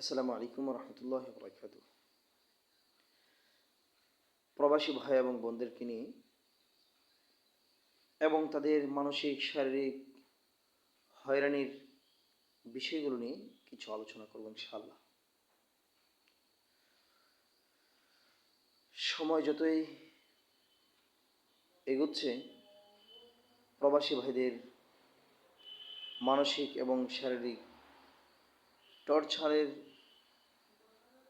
আসসালামু আলাইকুম রহমতুল্লাহ বরকাত প্রবাসী ভাই এবং বোনদেরকে নিয়ে এবং তাদের মানসিক, শারীরিক হয়রানির বিষয়গুলো নিয়ে কিছু আলোচনা করব ইনশাআল্লাহ। সময় যতই এগোচ্ছে, প্রবাসী ভাইদের মানসিক এবং শারীরিক টর্চারের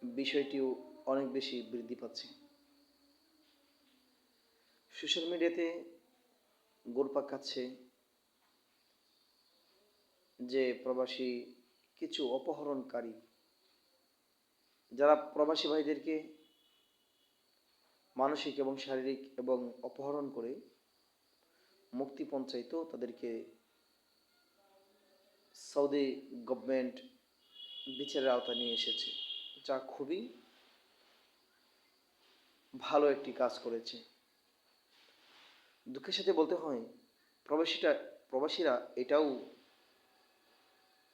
বিষয়টিও অনেক বেশি বৃদ্ধি পাচ্ছে। সোশ্যাল মিডিয়াতে গোলপাক খাচ্ছে যে প্রবাসী কিছু অপহরণকারী, যারা প্রবাসী ভাইদেরকে মানসিক এবং শারীরিক এবং অপহরণ করে মুক্তিপণ চাইতো, তাদেরকে সৌদি গভর্নমেন্ট বিচারের আওতায় নিয়ে এসেছে। যা খুবই ভালো একটি কাজ করেছে। দুঃখের সাথে বলতে হয়, প্রবাসীটা, প্রবাসীরা এটাও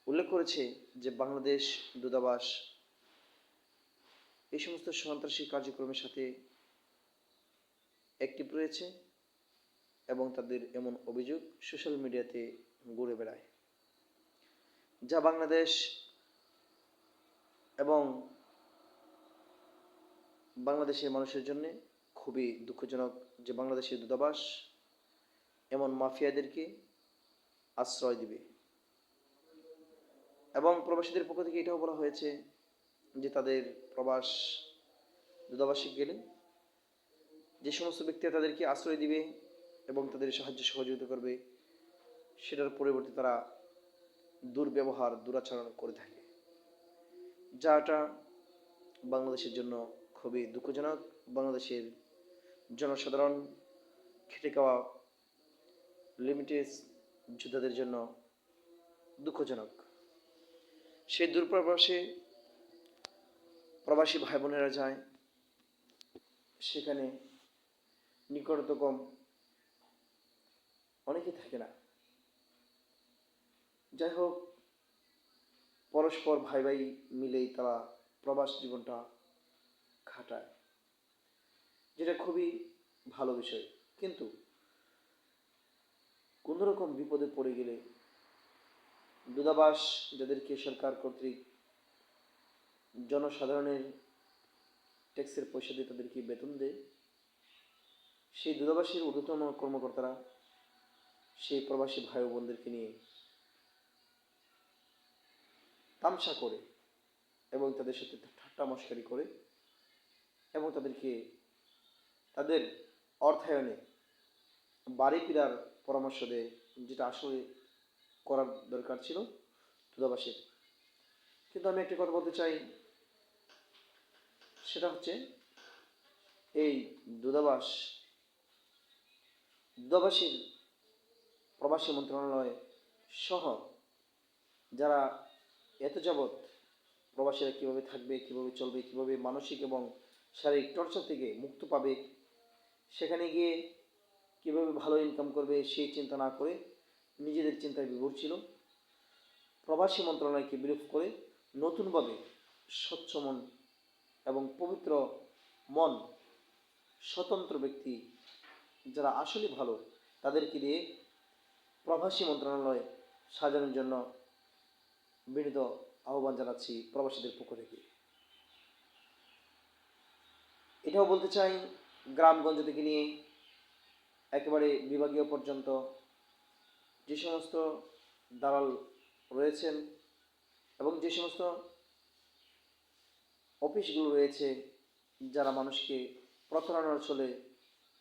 উল্লেখ করেছে যে বাংলাদেশ দূতাবাস এই সমস্ত সন্ত্রাসী কার্যক্রমের সাথে অ্যাক্টিভ রয়েছে এবং তাদের এমন অভিযোগ সোশ্যাল মিডিয়াতে ঘুরে বেড়ায়। যা বাংলাদেশ এবং বাংলাদেশের মানুষের জন্য খুবই দুঃখজনক যে বাংলাদেশের দূতাবাস এমন মাফিয়াদেরকে আশ্রয় দিবে। এবং প্রবাসীদের পক্ষ থেকে এটাও বলা হয়েছে যে তাদের প্রবাস দূতাবাসে গেলে যে সমস্ত ব্যক্তিরা তাদেরকে আশ্রয় দিবে এবং তাদের সাহায্য সহযোগিতা করবে, সেটার পরিবর্তে তারা দুর্ব্যবহার, দুরাচরণ করে থাকে। যাটা বাংলাদেশের জন্য খুবই দুঃখজনক। বাংলাদেশের জনসাধারণ খেটে খাওয়া লিমিটেড যোদ্ধাদের জন্য দুঃখজনক। সেই দূরপ্রবাসে প্রবাসী ভাই বোনেরা যায়, সেখানে নিকটতম অনেকে থাকে না। যাই হোক, পরস্পর ভাই ভাই মিলেই তারা প্রবাস জীবনটা খাটায় যেটা খুবই ভালো বিষয়। কিন্তু কোনো রকম বিপদে পড়ে গেলে দূতাবাস যাদেরকে সরকার কর্তৃক জনসাধারণের ট্যাক্সের পয়সা দিয়ে তাদেরকে বেতন দেয়, সেই দূতাবাসের ঊর্ধ্বতন কর্মকর্তারা, সেই প্রবাসী ভাই বোনদেরকে নিয়ে তামসা করে এবং তাদের সাথে ঠাট্টা মস্কারি করে এবং তাদেরকে তাদের অর্থায়নে বাড়ি ফেরার পরামর্শ দেয়, যেটা আসলে করার দরকার ছিল দূতাবাসের। কিন্তু আমি একটি কথা বলতে চাই, সেটা হচ্ছে এই দূতাবাস, দূতাবাসীর প্রবাসী মন্ত্রণালয় সহ যারা এত যাবৎ প্রবাসীরা কীভাবে থাকবে, কীভাবে চলবে, কীভাবে মানসিক এবং শারীরিক টর্চার থেকে মুক্ত পাবে। সেখানে গিয়ে কীভাবে ভালো ইনকাম করবে সেই চিন্তা না করে নিজেদের চিন্তায় বিভোর ছিল। প্রবাসী মন্ত্রণালয়কে বিলোপ করে নতুনভাবে স্বচ্ছ মন এবং পবিত্র মন স্বতন্ত্র ব্যক্তি যারা আসলে ভালো তাদেরকে দিয়ে প্রবাসী মন্ত্রণালয় সাজানোর জন্য বিনীত আহ্বান জানাচ্ছি প্রবাসীদের পক্ষ থেকে। এটাও বলতে চাই, গ্রামগঞ্জ থেকে নিয়ে একেবারে বিভাগীয় পর্যন্ত যে সমস্ত দালাল রয়েছেন এবং যে সমস্ত অফিসগুলো রয়েছে যারা মানুষকে প্রতারণার চলে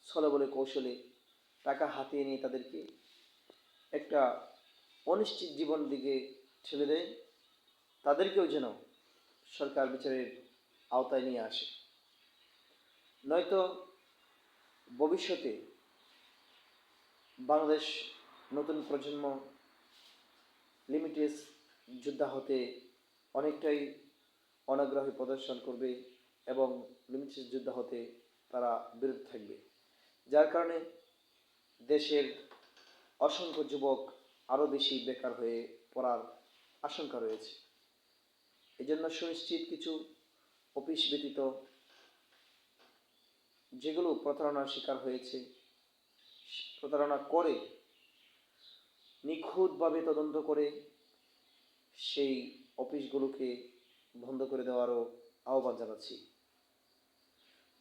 ছলে বলে কৌশলে টাকা হাতিয়ে নিয়ে তাদেরকে একটা অনিশ্চিত জীবন দিকে ঠেলে দেয়, তাদেরকেও যেন সরকার বিচারের আওতায় নিয়ে আসে। নয়তো ভবিষ্যতে বাংলাদেশ নতুন প্রজন্ম লিমিটেড যোদ্ধা হতে অনেকটাই অনাগ্রহী প্রদর্শন করবে এবং লিমিটেড যোদ্ধা হতে তারা বিরত থাকবে। যার কারণে দেশের অসংখ্য যুবক আরও বেশি বেকার হয়ে পড়ার আশঙ্কা রয়েছে। এজন্য সুনিশ্চিত কিছু অফিস ব্যতীত যেগুলো প্রতারণার শিকার হয়েছে, প্রতারণা করে, নিখুঁতভাবে তদন্ত করে সেই অফিসগুলোকে বন্ধ করে দেওয়ারও আহ্বান জানাচ্ছি।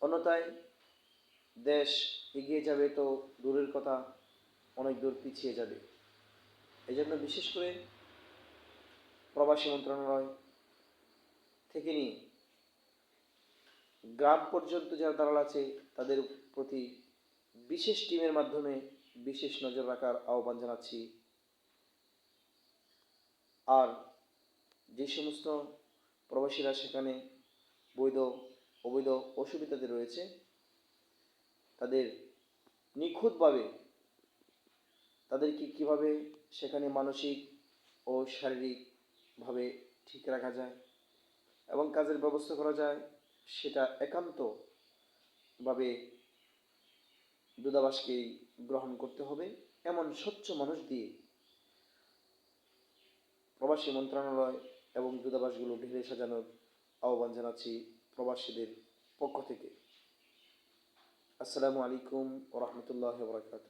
অন্যথায় দেশ এগিয়ে যাবে তো দূরের কথা অনেক দূর পিছিয়ে যাবে। এই জন্য বিশেষ করে প্রবাসী মন্ত্রণালয় থেকে নিয়ে গ্রাম পর্যন্ত যারা দালাল আছে, তাদের প্রতি বিশেষ টিমের মাধ্যমে বিশেষ নজর রাখার আহ্বান জানাচ্ছি। আর যে সমস্ত প্রবাসীরা সেখানে বৈধ, অবৈধ অসুবিধাতে রয়েছে, তাদের নিখুঁতভাবে তাদেরকে কীভাবে সেখানে মানসিক ও শারীরিকভাবে ঠিক রাখা যায় এবং কাজের ব্যবস্থা করা যায় সেটা একান্তভাবে দূতাবাসকেই গ্রহণ করতে হবে। এমন স্বচ্ছ মানুষ দিয়ে প্রবাসী মন্ত্রণালয় এবং দূতাবাসগুলো ঢেলে সাজানোর আহ্বান জানাচ্ছি প্রবাসীদের পক্ষ থেকে। আসসালামু আলাইকুম রহমতুল্লাহ বরকাত